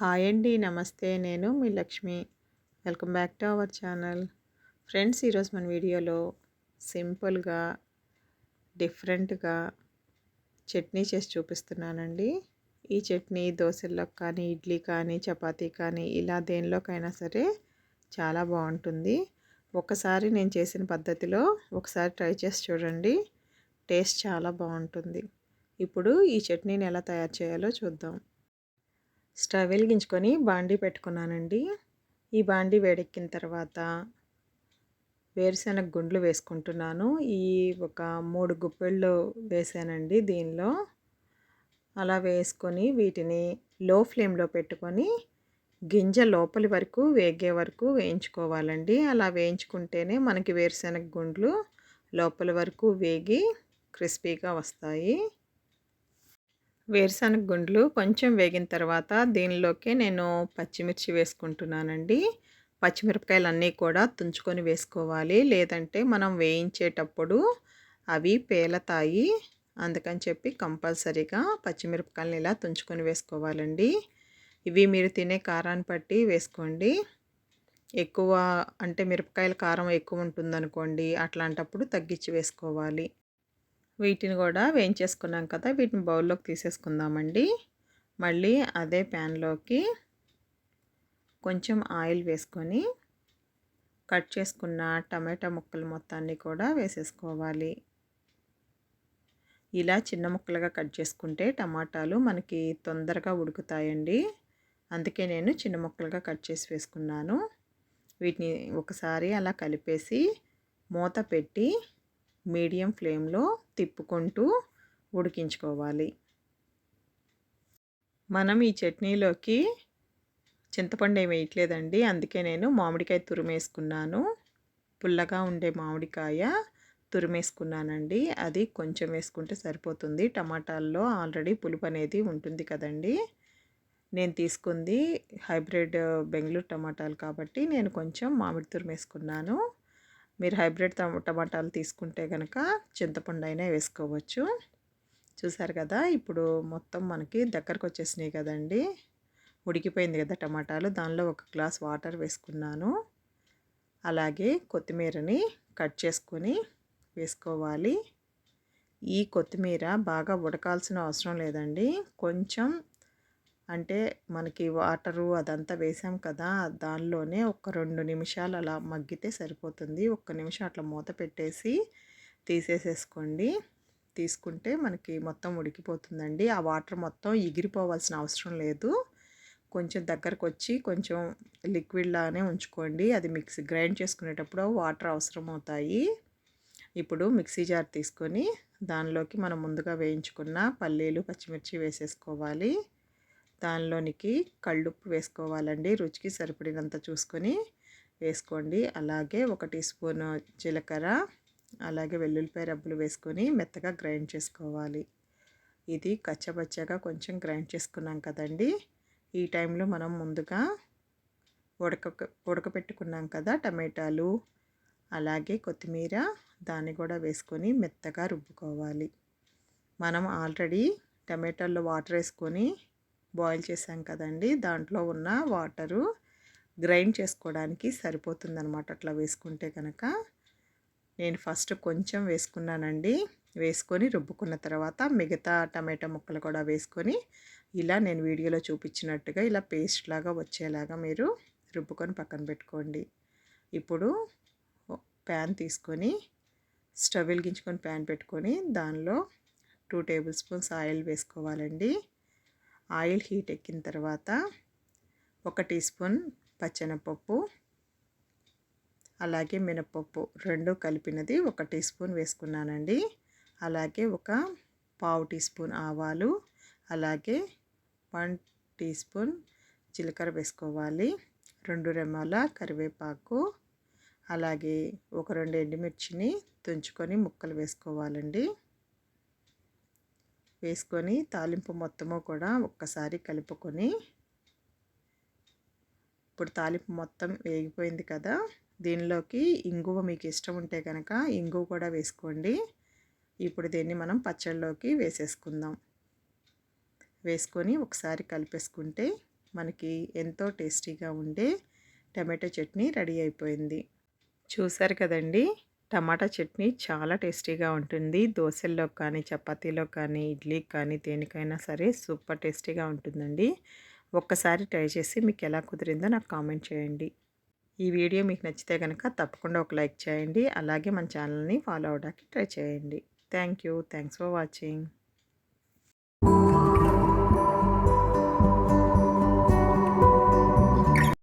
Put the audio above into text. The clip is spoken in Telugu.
హాయ్ అండి నమస్తే. నేను మీ Lakshmi. Welcome back to our channel. Friends ఈరోజు మన వీడియోలో సింపుల్గా డిఫరెంట్గా చట్నీ చేసి చూపిస్తున్నానండి. ఈ చట్నీ దోశల్లోకి కానీ ఇడ్లీ కానీ చపాతీ కానీ ఇలా దేనిలోకైనా సరే చాలా బాగుంటుంది. ఒకసారి నేను చేసిన పద్ధతిలో ఒకసారి ట్రై చేసి చూడండి. టేస్ట్ చాలా బాగుంటుంది. ఇప్పుడు ఈ చట్నీని ఎలా తయారు చేయాలో చూద్దాం. స్టవ్ వెలిగించుకొని బాండీ పెట్టుకున్నానండి. ఈ బాండీ వేడెక్కిన తర్వాత వేరుశెనగ గుండ్లు వేసుకుంటున్నాను. ఈ ఒక మూడు గుప్పెళ్ళు వేసానండి దీనిలో. అలా వేసుకొని వీటిని లో ఫ్లేమ్లో పెట్టుకొని గింజ లోపలి వరకు వేగే వరకు వేయించుకోవాలండి. అలా వేయించుకుంటేనే మనకి వేరుశెనగ గుండ్లు లోపలి వరకు వేగి క్రిస్పీగా వస్తాయి. వేరుశనగ గుండ్లు కొంచెం వేగిన తర్వాత దీనిలోకి నేను పచ్చిమిర్చి వేసుకుంటున్నానండి. పచ్చిమిరపకాయలు అన్నీ కూడా తుంచుకొని వేసుకోవాలి. లేదంటే మనం వేయించేటప్పుడు అవి పేలతాయి. అందుకని చెప్పి కంపల్సరీగా పచ్చిమిరపకాయలను ఇలా తుంచుకొని వేసుకోవాలండి. ఇవి మీరు తినే కారాన్ని బట్టి వేసుకోండి. ఎక్కువ అంటే మిరపకాయల కారం ఎక్కువ ఉంటుందనుకోండి అట్లాంటప్పుడు తగ్గించి వేసుకోవాలి. వీటిని కూడా వేయించేసుకున్నాం కదా వీటిని బౌల్లోకి తీసేసుకుందామండి. మళ్ళీ అదే ప్యాన్లోకి కొంచెం ఆయిల్ వేసుకొని కట్ చేసుకున్న టమాటా ముక్కలు మొత్తాన్ని కూడా వేసేసుకోవాలి. ఇలా చిన్న ముక్కలుగా కట్ చేసుకుంటే టమాటాలు మనకి తొందరగా ఉడుకుతాయండి. అందుకే నేను చిన్న ముక్కలుగా కట్ చేసి వేసుకున్నాను. వీటిని ఒకసారి అలా కలిపేసి మూత పెట్టి మీడియం ఫ్లేమ్లో తిప్పుకుంటూ ఉడికించుకోవాలి. మనం ఈ చట్నీలోకి చింతపండు ఏమి వేయట్లేదండి. అందుకే నేను మామిడికాయ తురిమేసుకున్నాను. పుల్లగా ఉండే మామిడికాయ తురిమేసుకున్నానండి. అది కొంచెం వేసుకుంటే సరిపోతుంది. టమాటాల్లో ఆల్రెడీ పులుపు అనేది ఉంటుంది కదండి. నేను తీసుకుంది హైబ్రిడ్ బెంగళూరు టమాటాలు కాబట్టి నేను కొంచెం మామిడి తురిమేసుకున్నాను. మీరు హైబ్రిడ్ టమాటాలు తీసుకుంటే కనుక చింతపండు అయినా వేసుకోవచ్చు. చూసారు కదా ఇప్పుడు మొత్తం మనకి దగ్గరకు వచ్చేసినాయి కదండి. ఉడికిపోయింది కదా టమాటాలు. దానిలో ఒక గ్లాస్ వాటర్ వేసుకున్నాను. అలాగే కొత్తిమీరని కట్ చేసుకొని వేసుకోవాలి. ఈ కొత్తిమీర బాగా ఉడకాల్సిన అవసరం లేదండి. కొంచెం అంటే మనకి వాటరు అదంతా వేసాం కదా దానిలోనే ఒక రెండు నిమిషాలు అలా మగ్గితే సరిపోతుంది. ఒక్క నిమిషం అట్లా మూత పెట్టేసి తీసేసేసుకోండి. తీసుకుంటే మనకి మొత్తం ఉడికిపోతుందండి. ఆ వాటర్ మొత్తం ఎగిరిపోవాల్సిన అవసరం లేదు. కొంచెం దగ్గరకు వచ్చి కొంచెం లిక్విడ్ లానే ఉంచుకోండి. అది మిక్సీ గ్రైండ్ చేసుకునేటప్పుడు వాటర్ అవసరం అవుతాయి ఇప్పుడు మిక్సీ జార్ తీసుకొని దానిలోకి మనం ముందుగా వేయించుకున్న పల్లీలు పచ్చిమిర్చి వేసేసుకోవాలి. దానిలోనికి కళ్ళుప్పు వేసుకోవాలండి. రుచికి సరిపడినంత చూసుకొని వేసుకోండి. అలాగే ఒక టీ స్పూన్ జీలకర్ర అలాగే వెల్లుల్లిపాయ రబ్బులు వేసుకొని మెత్తగా గ్రైండ్ చేసుకోవాలి. ఇది కచ్చబచ్చగా కొంచెం గ్రైండ్ చేసుకున్నాం కదండి. ఈ టైంలో మనం ముందుగా ఉడక ఉడకపెట్టుకున్నాం కదా టమాటాలు అలాగే కొత్తిమీర దాన్ని కూడా వేసుకొని మెత్తగా రుబ్బుకోవాలి. మనం ఆల్రెడీ టమాటాల్లో వాటర్ వేసుకొని బాయిల్ చేసాం కదండి. దాంట్లో ఉన్న వాటరు గ్రైండ్ చేసుకోవడానికి సరిపోతుందనమాట అట్లా వేసుకుంటే కనుక నేను ఫస్ట్ కొంచెం వేసుకున్నానండి. వేసుకొని రుబ్బుకున్న తర్వాత మిగతా టమాటా ముక్కలు కూడా వేసుకొని ఇలా నేను వీడియోలో చూపించినట్టుగా ఇలా పేస్ట్ లాగా వచ్చేలాగా మీరు రుబ్బుకొని పక్కన పెట్టుకోండి. ఇప్పుడు ప్యాన్ తీసుకొని స్టవ్ వెలిగించుకొని ప్యాన్ పెట్టుకొని దానిలో టూ టేబుల్ స్పూన్స్ ఆయిల్ వేసుకోవాలండి. ఆయిల్ హీట్ ఎక్కిన తర్వాత ఒక టీ స్పూన్ పచ్చెనపప్పు అలాగే మినపప్పు రెండు కలిపినది ఒక టీ స్పూన్ వేసుకున్నానండి. అలాగే ఒక పావు టీ స్పూన్ ఆవాలు అలాగే వన్ టీ స్పూన్ జీలకర్ర వేసుకోవాలి రెండు రెమ్మల కరివేపాకు అలాగే ఒక రెండు ఎండుమిర్చిని తుంచుకొని ముక్కలు వేసుకోవాలండి. వేసుకొని తాలింపు మొత్తము కూడా ఒక్కసారి కలుపుకొని ఇప్పుడు తాలింపు మొత్తం వేగిపోయింది కదా దీనిలోకి ఇంగువ మీకు ఇష్టం ఉంటే కనుక ఇంగువ కూడా వేసుకోండి. ఇప్పుడు దీన్ని మనం పచ్చళ్ళలోకి వేసేసుకుందాం. వేసుకొని ఒకసారి కలిపేసుకుంటే మనకి ఎంతో టేస్టీగా ఉండే టమాటో చట్నీ రెడీ అయిపోయింది. చూసారు కదండీ? టమాటా చట్నీ చాలా టేస్టీగా ఉంటుంది. దోశల్లో కానీ చపాతీలో కానీ ఇడ్లీకి కానీ దేనికైనా సరే సూపర్ టేస్టీగా ఉంటుందండి. ఒక్కసారి ట్రై చేసి మీకు ఎలా కుదిరిందో నాకు కామెంట్ చేయండి. ఈ వీడియో మీకు నచ్చితే కనుక తప్పకుండా ఒక లైక్ చేయండి. అలాగే మన ఛానల్ని ఫాలో అవడానికి ట్రై చేయండి. Thank you. Thanks for watching.